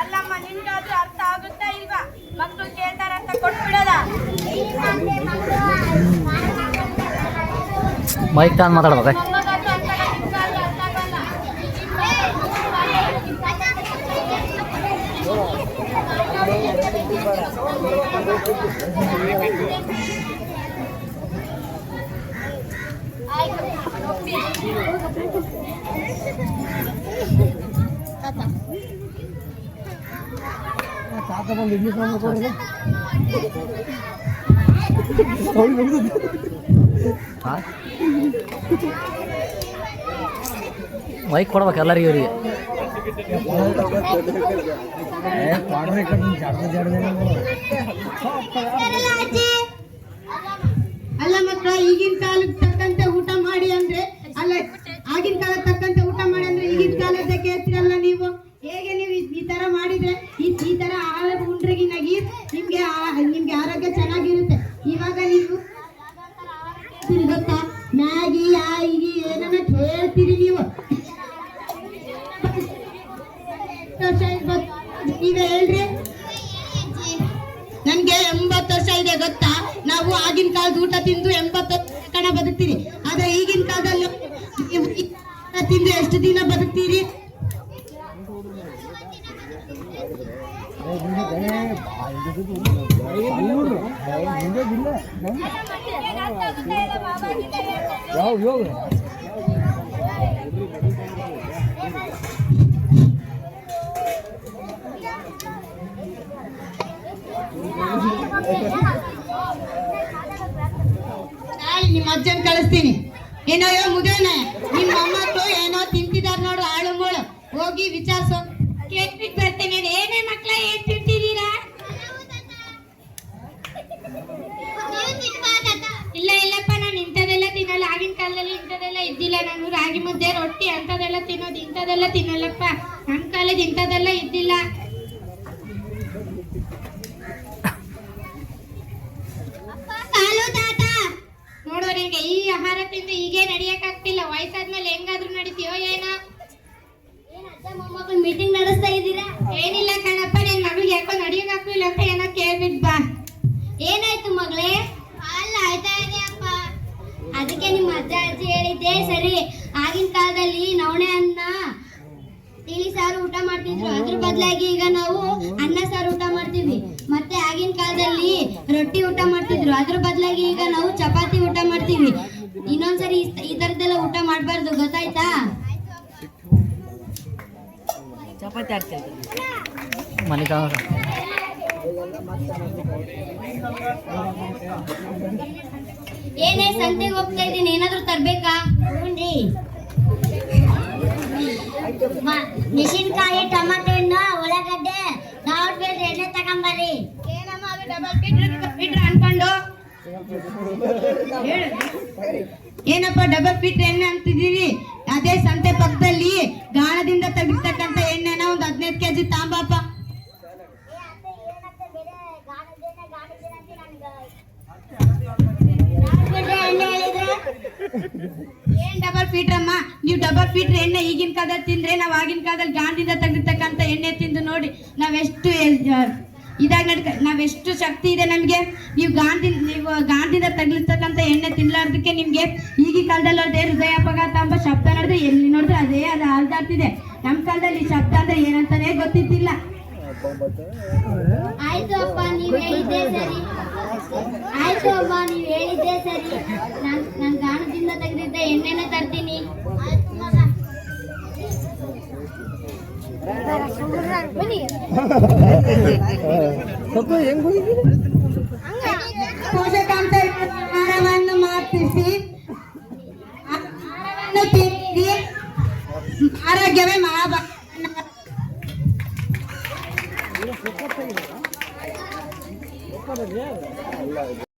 ಅಲ್ಲಮ್ಮ ನಿನ್ಗಾದ್ರೂ ಅರ್ಥ ಆಗುತ್ತಾ ಇಲ್ವಾ? ಮಕ್ಕಳು ಕೇಳ್ತಾರ ಅಂತ ಕೊಟ್ಬಿಡೋದ? ಮೈಕ್ ತಾನು ಮಾತಾಡ್ಬೇಕ ಮೊಮ್ಮಗಾದ್ರೂ ಅರ್ಥ ಆಗಲ್ಲ, ನಿನ್ಗಾದ್ರೂ ಅರ್ಥ ಆಗಲ್ಲ. ಆಯ್ತು, ಒಪ್ಪಿ. ಮೈಕ್ ಕೊಡ್ಬೇಕು ಎಲ್ಲರಿಗೂ ಇವರಿಗೆ ಅಲ್ಲ ಮಕ್ಕಳ ಈಗಿನ ಕಾಲಕ್ಕೆ ತಕ್ಕಂತೆ ಊಟ ಮಾಡಿ ಅಲ್ಲ ಆಗಿನ ಕಾಲ ತಕ್ಕಂತೆ ಊಟ ಮಾಡಿ ಅಂದ್ರೆ ಈಗಿನ ಕಾಲದ ಕೇಳ್ತೀರಲ್ಲ ನೀವು. ಹೇಗೆ ನೀವು ಈ- ತರ ಮಾಡಿದ್ರೆ, ಈ ಈ ತರ ಆಹಾರ ಉಂಡ್ರಿಗಿನಾಗಿ ನಿಮ್ಗೆ ನಿಮ್ಗೆ ಆರೋಗ್ಯ ಚೆನ್ನಾಗಿರುತ್ತೆ. ಇವಾಗ ನೀವು ಗೊತ್ತಾ? ಮ್ಯಾಗಿ ಆಗಿ ಏನನ್ನ ಹೇಳ್ತೀರಿ ನೀವು. ಈಗ ಹೇಳ್ರಿ. ನನ್ಗೆ ಎಂಬತ್ತು ವರ್ಷ ಇದೆ ಗೊತ್ತಾ? ನಾವು ಆಗಿನ ಕಾಲದ ಊಟ ತಿಂದು ಎಂಬತ್ತು ಕಣ ಬದುಕ್ತೀರಿ. ಆದ್ರೆ ಈಗಿನ ಕಾಲದಲ್ಲಿ ತಿಂದು ಎಷ್ಟು ದಿನ ಬದುಕ್ತೀರಿ ಏನ್ ಅರ್ಥ ಆಗುತ್ತಾ ಇಲ್ಲ ಬಾಬಾಗಿಂದ ಹೇಳ್ತಾರೆ. ನಾಳೆ ನಿಮ್ಮ ಅಜ್ಜನ್ ಕಳಿಸ್ತೀನಿ ಏನೋ ಯೋ ಮುದೇನ, ನಿಮ್ಮ ಮೊಮ್ಮಕ್ಕಳು ಏನೋ ತಿಂತಿದಾರ ನೋಡು ಆಳು ಮೂಳು ಹೋಗಿ ವಿಚಾರಿಸೋ. ಕೇಳ್ಬಿಟ್ಟು ಬರ್ತೇನೆ. ಏನೇ ಮಕ್ಕಳೆ ಏನ್ ತಿಂತಿದ್ದೀರಾ? ಇಲ್ಲ, ಇಲ್ಲಪ್ಪ, ನಾನು ಇಂಥದೆಲ್ಲ ತಿನ್ನಲ್ಲ. ಆಗಿನ ಕಾಲದಲ್ಲಿ ಇಂಥದೆಲ್ಲ ಇದ್ದಿಲ್ಲ. ನಾನು ರಾಗಿ ಮುದ್ದೆ, ರೊಟ್ಟಿ ಅಂಥದೆಲ್ಲ ತಿನ್ನೋದು ಇಂಥದೆಲ್ಲ ತಿನ್ನಲ್ಲಪ್ಪ. ನಮ್ಮ ಕಾಲದ ಇಂಥದೆಲ್ಲ ಇದ್ದಿಲ್ಲ. ಈ ಹೀಗೆ ನಡಿಯಕ್ ಆಗ್ತಿಲ್ಲ. ವಯಸ್ಸಾದ್ಮೇಲೆ ಹೆಂಗಾದ್ರೂ ನಡೀತೀಯೋ ಏನೋ. ಮೀಟಿಂಗ್ ನಡೆಸ್ತಾ ಇದ್ದೀರಾ? ಏನಿಲ್ಲ ಕಣಪ್ಪ ನಿನ್ ಮಗಳಿಗೆ ಯಾಕೋ ನಡಿಯಕ್ ಆಗ್ತಿಲ್ಲ ಅಂತ ಏನೋ ಕೇಳ್ಬಿಟ್ ಬಾ. ಏನಾಯ್ತು ಮಗಳೇ? ಅಲ್ಲ ಆಯ್ತಾ ಇದೆಯಪ್ಪ ಅದಕ್ಕೆ ನಿಮ್ಮ ಅಜ್ಜ ಅಜ್ಜಿ ಹೇಳಿದ್ದೆ ಸರಿ ಆಗಿನ ಕಾಲದಲ್ಲಿ ನವಣೆ ಅನ್ನ ತಿಳಿ ಸಾರು ಊಟ ಮಾಡ್ತಿದ್ರು. ಅದ್ರ ಬದಲಾಗಿ ಈಗ ನಾವು ಅನ್ನ ಸಾರು ಊಟ ಮಾಡ್ತೀವಿ. ಮತ್ತೆ ಆಗಿನ ಕಾಲದಲ್ಲಿ ರೊಟ್ಟಿ ಊಟ ಮಾಡ್ತಿದ್ರು. ಅದ್ರ ಬದಲಾಗಿ ಈಗ ನಾವು ಇನ್ನೊಂದ್ಸರಿ ಈ- ತರದೆಲ್ಲ ಊಟ ಮಾಡಬಾರ್ದು ಗೊತ್ತಾಯ್ತಾ? ಚಪಾತಿ ಆಗ್ತೈತೆ ಏನೇ ಸಂತೆಗೆ ಹೋಗ್ತಾ ಇದ್ದೀನಿ ಏನಾದ್ರೂ ತರ್ಬೇಕಾ? ಮೆಣಸಿನ್ಕಾಯಿ ಟೊಮಾಟೊ ಹಣ್ಣು ಉಳ್ಳಾಗಡ್ಡೆ ದಾವಣಗೆರೆ ಎಣ್ಣೆ ತಗೊಂಬರ್ರಿ. ಏನಮ್ಮ ಅದು ಡಬಲ್ ಏನಪ್ಪ ಡಬಲ್ ಫೀಟ್ ಎಣ್ಣೆ ಅಂತಿದ್ದೀರಿ? ಅದೇ ಸಂತೆ ಪಕ್ಕದಲ್ಲಿ ಗಾಣದಿಂದ ತೆಗಿತಕ್ಕಂತ ಎಣ್ಣೆನ ಒಂದು ಹದಿನೈದು ಕೆಜಿ ತಾಂಬಾಪ. ಏನ್ ಡಬಲ್ ಫೀಟ್ ಅಮ್ಮ? ನೀವು ಡಬಲ್ ಫೀಟ್ ಎಣ್ಣೆ ಈಗಿನ ಕಾಲದಲ್ಲಿ ತಿಂದ್ರೆ ನಾವು ಆಗಿನ ಕಾಲದಲ್ಲಿ ಗಾಂಡಿಂದ ತೆಗಿರ್ತಕ್ಕಂಥ ಎಣ್ಣೆ ತಿಂದು ನೋಡಿ, ನಾವೆಷ್ಟು ಇದಾಗ ನಡ್ಕ ನಾವೆಷ್ಟು ಶಕ್ತಿ ಇದೆ ನಮಗೆ? ನೀವು ಗಾಂಧಿ ನೀವು ಗಾಂಧಿನ ತಗ್ಲಿಸ್ತಕ್ಕಂಥ ಎಣ್ಣೆ ತಿನ್ಲಾರ್ದಕ್ಕೆ ನಿಮ್ಗೆ ಈಗಿನ ಕಾಲದಲ್ಲಿ ಅದೇ ಹೃದಯ ಅಪಘಾತ ಎಂಬ ಶಬ್ದ ನಡೆದು ಎಲ್ಲಿ ನೋಡಿದ್ರೆ ಅದೇ ಅದು ಹರಿದಾಡ್ತಿದೆ ನಮ್ಮ ಕಾಲದಲ್ಲಿ ಶಬ್ದ ಅಂದ್ರೆ ಏನಂತಾನೆ ಗೊತ್ತಿದ್ದಿಲ್ಲ. ಆಯ್ತು ಅಪ್ಪ, ನೀವು ಹೇಳಿದ್ದೆ ಸರಿ. ಆಯ್ತು ಅಮ್ಮ ನೀವು ಹೇಳಿದ್ದೆ ಸರಿ. ನಾನು ನನ್ ಗಾಣದಿಂದ ತೆಗೆದಿದ್ದ ಎಣ್ಣೆನ ತರ್ತೀನಿ. ಸ್ವಲ್ಪ ಹೆಂಗ್ ಹೋಗಿದ್ದೀರಿ ಪೋಷಕಾಂಶ ಆಹಾರವನ್ನು ಮಾತಿಸಿ ಆರೋಗ್ಯವೇ ಮಹಾಭಕ್ತ